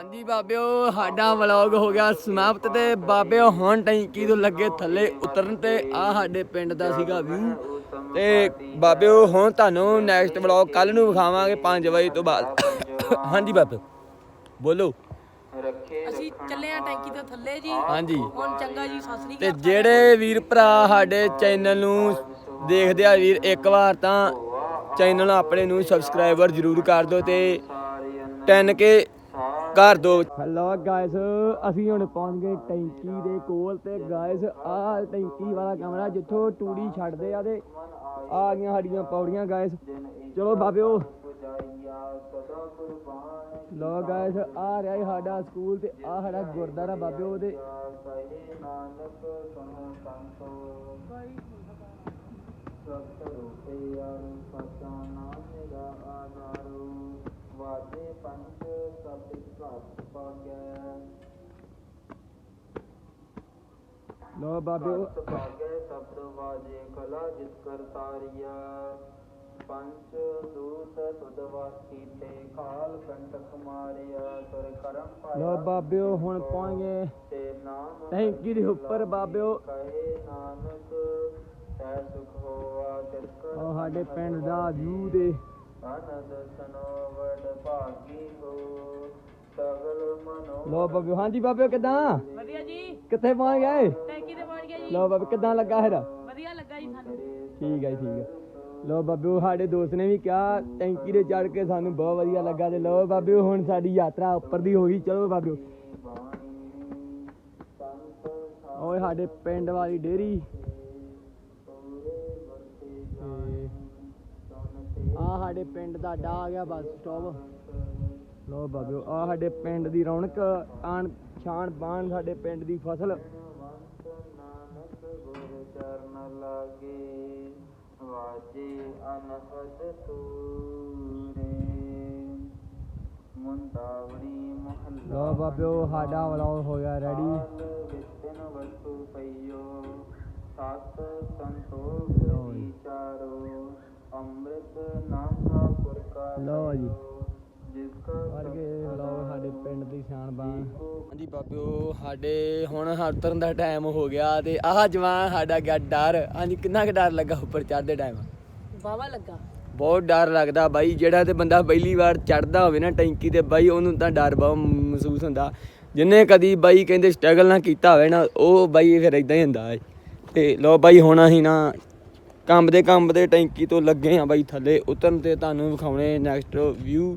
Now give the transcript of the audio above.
ਹਾਂਜੀ ਬਾਬਿਓ ਸਾਡਾ ਵਲੌਗ ਹੋ ਗਿਆ ਸਮਾਪਤ ਤੇ ਬਾਬਿਓ ਹੁਣ ਟੈਂਕੀ ਤੋਂ ਲੱਗੇ ਥੱਲੇ ਉਤਰਨ ਤੇ ਆ ਸਾਡੇ ਪਿੰਡ ਦਾ ਸੀਗਾ ਵਿਊ। ਤੇ ਬਾਬਿਓ ਹੁਣ ਤੁਹਾਨੂੰ ਨੈਕਸਟ ਵਲੌਗ ਕੱਲ ਨੂੰ ਵਿਖਾਵਾਂਗੇ 5 ਵਜੇ ਤੋਂ ਬਾਅਦ। ਹਾਂਜੀ ਬਾਬਿਓ ਬੋਲੋ। ਅਸੀਂ ਚੱਲੇ ਆ ਟੈਂਕੀ ਤੋਂ ਥੱਲੇ ਜੀ। ਹਾਂਜੀ। ਹੁਣ ਚੰਗਾ ਜੀ ਸਤਿ ਸ੍ਰੀ ਤੇ ਅਕਾਲ। ਜਿਹੜੇ ਵੀਰ ਭਰਾ ਸਾਡੇ ਚੈਨਲ ਨੂੰ ਦੇਖਦੇ ਆ ਵੀਰ ਇੱਕ ਵਾਰ ਤਾਂ ਚੈਨਲ ਆਪਣੇ ਨੂੰ ਸਬਸਕ੍ਰਾਈਬਰ ਜਰੂਰ ਕਰ ਦਿਓ ਤੇ 10 ਕੇ ਕਰ ਦਿਓ ਹੈਲੋ ਗਾਇਸ ਅਸੀਂ ਹੁਣ ਪਹੁੰਚ ਗਏ ਟੈਂਕੀ ਦੇ ਕੋਲ ਤੇ ਗਾਇਸ ਆਹ ਟੈਂਕੀ ਵਾਲਾ ਕਮਰਾ ਜਿੱਥੋਂ ਟੂੜੀ ਛੱਡਦੇ ਆ ਤੇ ਆ ਗਈਆਂ ਸਾਡੀਆਂ ਪੌੜੀਆਂ ਗਾਇਸ ਚਲੋ ਬਾਬਿਓ। ਲੋ ਗਾਇਸ ਆ ਰਿਹਾ ਸਾਡਾ ਸਕੂਲ ਤੇ ਆ ਸਾਡਾ ਗੁਰਦਾਰਾ ਬਾਬਿਓ ਤੇ ਲੋ ਬਾਬਿਓ ਪੰਚ ਦੂਤ ਸੁਦਵਾਸੀ ਤੇ ਕਾਲ ਕੰਟਕ ਮਾਰਿਆ ਤੁਰ ਕਰਮ ਲੋ ਬਾਬਿਓ ਹੁਣ ਪਹੁੰਚ। ਗਏ ਤੇ ਨਾਮ ਟੈਂਕੀ ਦੇ ਉੱਪਰ ਬਾਬਿਓ ਕਹੇ ਨਾਨਕ ਤੈ ਸੁਖ ਹੋਆ ਤਿਰਕ ਉਹ ਸਾਡੇ ਪਿੰਡ ਦਾ ਵਿਊ ਦੇ ਆਨੰਦ ਸਨੋਵੜ ਭਾਗੀ ਹੋ ਸਗਲ ਮਨੋ ਲੋ ਬਾਬਿਓ ਹਾਂਜੀ ਬਾਬਿਓ ਕਿਦਾਂ? ਵਧੀਆ ਜੀ। ਕਿੱਥੇ ਪਹੁੰਚ ਗਏ? ਟੈਂਕੀ ਤੇ ਪਹੁੰਚ ਗਿਆ ਜੀ। ਲੋ ਬਾਬੇ ਕਿਦਾਂ ਲੱਗਾ ਫਿਰ? ਵਧੀਆ ਲੱਗਾ ਜੀ ਸਾਨੂੰ। ਠੀਕ ਹੈ ਠੀਕ ਹੈ। ਲੋ ਬਾਬਿਓ ਸਾਡੇ ਦੋਸਤ ਨੇ ਵੀ ਕਿਹਾ ਟੈਂਕੀ ਤੇ ਚੜ ਕੇ ਸਾਨੂੰ ਬਹੁਤ ਵਧੀਆ ਲੱਗਾ ਤੇ ਲੋ ਬਾਬਿਓ ਹੁਣ ਸਾਡੀ ਯਾਤਰਾ ਉੱਪਰ ਦੀ ਹੋ ਗਈ। ਚਲੋ ਬਾਬਿਓ ਓਏ ਸਾਡੇ ਪਿੰਡ ਵਾਲੀ ਡੇਰੀ। ਸਾਡੇ ਪਿੰਡ ਦਾ ਡਾ ਆ ਗਿਆ ਬੱਸ ਸਟਾਪ। ਲੋ ਬਾਬਿਓ ਆ ਸਾਡੇ ਪਿੰਡ ਦੀ ਰੌਣਕ, ਆਣ ਛਾਣ ਬਾਣ ਸਾਡੇ ਪਿੰਡ ਦੀ ਫਸਲ। ਚਰਨ ਲਾਗੇ ਵਾਜੇ ਅਨਹਦ ਤੂਰੇ ਮੁੰਦਾਵਣੀ ਮਹੱਲਾ ਲੋ ਬਾਬਿਓ ਸਾਡਾ ਵਲੌਗ ਹੋ ਗਿਆ ਰੈਡੀ ਵਿਤਨ ਵਸਤੂ ਪਈਓ ਸਤ ਸੰਤੋਖ ਵਿਚਾਰੋ ਅੰਮ੍ਰਿਤ ਨਾਮਾ ਪੁਰ ਕਾ ਲਓ ਜੀ। ਜਿਸ ਕਾ ਵਰਗੇ ਵਲੌਗ ਸਾਡੇ ਪਿੰਡ ਦੀ ਸ਼ਾਨ ਬਾਣ ਹਾਂਜੀ ਬਾਬਿਓ ਸਾਡੇ ਹੁਣ ਉਤਰਨ ਦਾ ਟਾਈਮ ਹੋ ਗਿਆ ਤੇ ਆਹ ਜਵਾਨ ਸਾਡਾ ਗਿਆ ਡਰ। ਹਾਂਜੀ ਕਿੰਨਾ ਕੁ ਡਰ ਲੱਗਾ ਉੱਪਰ ਚੜ੍ਹਦੇ ਟਾਈਮ ਵਾਵਾ ਲੱਗਾ। ਬਹੁਤ ਡਰ ਲੱਗਦਾ ਬਾਈ ਜਿਹੜਾ ਤੇ ਬੰਦਾ ਪਹਿਲੀ ਵਾਰ ਚੜਦਾ ਹੋਵੇ ਨਾ ਟੈਂਕੀ ਤੇ ਬਾਈ ਉਹਨੂੰ ਤਾਂ ਡਰ ਬਹੁਤ ਮਹਿਸੂਸ ਹੁੰਦਾ। ਜਿੰਨੇ ਕਦੀ ਬਾਈ ਕਹਿੰਦੇ ਸਟਰਗਲ ਨਾ ਕੀਤਾ ਹੋਵੇ ਨਾ ਉਹ ਬਾਈ ਫਿਰ ਇਦਾਂ ਹੀ ਹੁੰਦਾ ਤੇ ਲੋ ਬਾਈ ਹੁਣ ਅਸੀਂ ਨਾ ਕੰਬਦੇ ਕੰਬਦੇ ਟੈਂਕੀ ਤੋਂ ਲੱਗੇ ਆ ਬਾਈ ਥੱਲੇ ਉਤਰਨ ਤੇ ਤੁਹਾਨੂੰ ਵਿਖਾਉਣੇ ਨੈਕਸਟ ਵਿਊ